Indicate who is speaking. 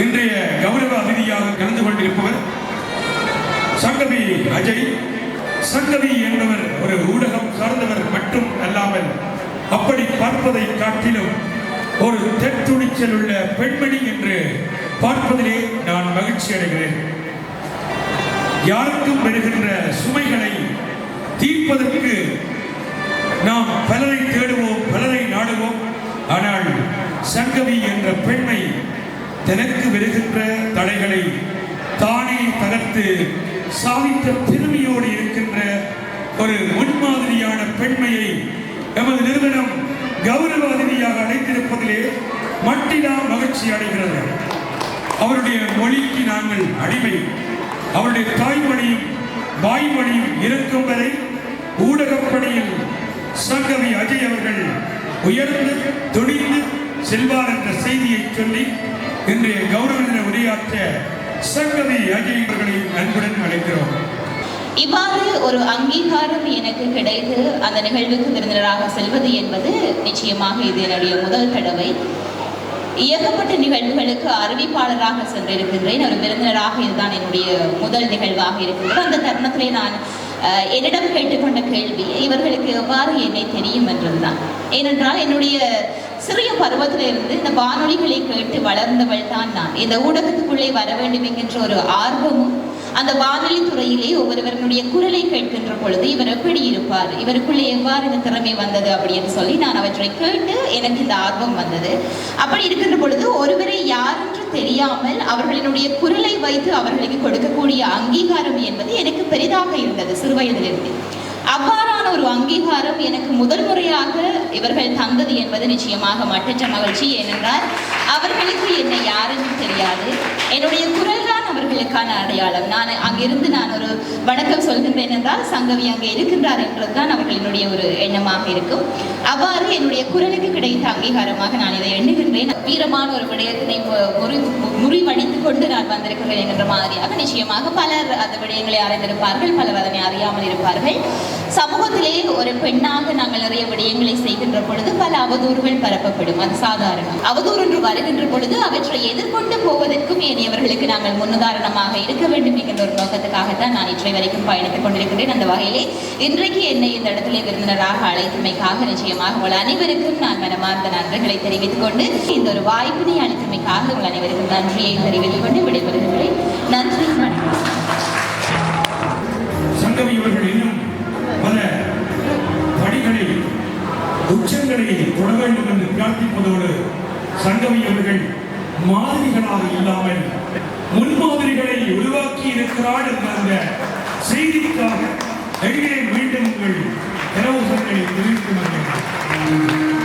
Speaker 1: இன்றைய கௌரவ அதிதியாக கலந்து கொண்டிருப்பவர் சங்கவி அஜய். சங்கவி என்பவர் ஒரு ஊடகம் சார்ந்தவர் மட்டும் அல்லாமல் அப்படி பார்ப்பதை காட்டிலும் ஒரு தெற்துணிச்சல் உள்ள பெண்மணி என்று பார்ப்பதிலே நான் மகிழ்ச்சி அடைகிறேன். யாருக்கும் வருகின்ற சுமைகளை தீர்ப்பதற்கு நாம் பலரை தேடுவோம் பலரை நாடுவோம். ஆனால் சங்கவி என்ற பெண் தனக்கு வருகின்ற தடைகளை தானே தகர்த்து சாதித்த பெருமையோடு இருக்கின்ற ஒரு முன்மாதிரியான பெண்மையை எமது நிறுவனம் கௌரவ அதிதியாக அழைத்திருப்பதிலே மட்டிலா மகிழ்ச்சி அடைகிறது. அவருடைய மொழிக்கு நாங்கள் அடிமை. அவருடைய தாய்மொழியும் வாய்மொழியும் இருக்கும் வரை ஊடகப்பணியில் சங்கவி அஜய் அவர்கள் உயர்ந்து துணிந்து செல்வார் என்ற செய்தியை சொல்லி இன்றைய கௌரவத்தின உரையாற்ற சங்கவி அஜய் அன்புடன் அழைக்கிறோம்.
Speaker 2: இவ்வாறு ஒரு அங்கீகாரம் எனக்கு கிடைத்து அந்த நிகழ்வுக்கு விருந்தினராக செல்வது என்பது நிச்சயமாக இது என்னுடைய முதல் தடவை. இயக்கப்பட்ட நிகழ்வுகளுக்கு அறிவிப்பாளராக சென்றிருக்கின்றேன். ஒரு விருந்தினராக இதுதான் என்னுடைய முதல் நிகழ்வாக இருக்கின்றது. அந்த தருணத்திலே நான் அஹ், என்னிடம் கேட்டுக்கொண்ட கேள்வி இவர்களுக்கு எவ்வாறு என்னை தெரியும் என்று தான் ஏனென்றால் என்னுடைய சிறிய பருவத்திலிருந்து இந்த வானொலிகளை கேட்டு வளர்ந்தவள் தான் நான். இந்த ஊடகத்துக்குள்ளே வர வேண்டும் என்கின்ற ஒரு ஆர்வமும் அந்த வானொலி துறையிலே ஒவ்வொருவருடைய குரலை கேட்கின்ற பொழுது இவர் எப்படி இருப்பார்? இவருக்குள்ளே எவ்வாறு இந்த திறமை வந்தது அப்படின்னு சொல்லி நான் அவற்றை கேட்டு எனக்கு இந்த ஆர்வம் வந்தது. அப்படி இருக்கின்ற பொழுது ஒருவரை யார் என்று தெரியாமல் அவர்களினுடைய குரலை வைத்து அவர்களுக்கு கொடுக்கக்கூடிய அங்கீகாரம் என்பது எனக்கு பெரிதாக இருந்தது சிறுவயதிலிருந்து அவ்வாறான ஒரு அங்கீகாரம் எனக்கு முதல் முறையாக இவர்கள் தந்தது என்பது நிச்சயமாக மட்டற்ற மகிழ்ச்சி ஏனென்றால் அவர்களுக்கு என்னை யாருன்னு தெரியாது. என்னுடைய குரல்கள் அவர்களுக்கான அடையாளம். நான் அங்கிருந்து நான் ஒரு வணக்கம் சொல்கின்றேன் என்றால் சங்கவி அங்கே இருக்கின்றார் என்றதுதான் அவர்களினுடைய ஒரு எண்ணமாக இருக்கும். அவ்வாறு என்னுடைய குரலுக்கு கிடைத்த அங்கீகாரமாக நான் இதை எண்ணுகின்றேன். வீரமான ஒரு விடயத்தினை முறி முறிவடித்துக் கொண்டு நான் வந்திருக்கிறேன் என்ற மாதிரியாக நிச்சயமாக பலர் அந்த விடயங்களை அறிந்திருப்பார்கள் பலர் அதனை அறியாமல் இருப்பார்கள். சமூகத்திலே ஒரு பெண்ணாக நாங்கள் நிறைய விடயங்களை செய்கின்ற பொழுது பல அவதூறுகள் பரப்பப்படும். அது சாதாரணம். அவதூறு என்று வருகின்ற பொழுது அவற்றை எதிர்கொண்டு போவதற்கும் ஏனையவர்களுக்கு நாங்கள் காரணமாக இருக்க வேண்டும் என்கிற ஒரு நோக்கத்துக்காகத்தான் நான் இன்றை வரைக்கும் பயணித்துக் கொண்டிருக்கிறேன் அந்த வகையிலே இன்றைக்கு என்னை இந்த இடத்திலே விருந்தினராக அழைத்தமைக்காக நிச்சயமாக உங்கள் அனைவருக்கும் நான் மனமார்ந்த நன்றிகளை தெரிவித்துக் கொண்டு இந்த ஒரு வாய்ப்பினை அளித்தமைக்காக உங்கள் அனைவருக்கும் நன்றியை தெரிவித்துக் கொண்டு விடைபெறுகிறேன். நன்றி வணக்கம்.
Speaker 1: சங்கவி அவர்கள் இன்னும் பல படிகளை உச்சங்களை தொட வேண்டும் என்று பிரார்த்திப்பதோடு சங்கவி அவர்கள் மாதிரிகளாக இல்லாமல் முன்மாதிரி உருவாக்கி இருக்கிறார் என்ற அந்த செய்திக்காக எங்கே மீண்டும் உங்கள் கரவசங்களை தெரிவித்து வருகிறேன்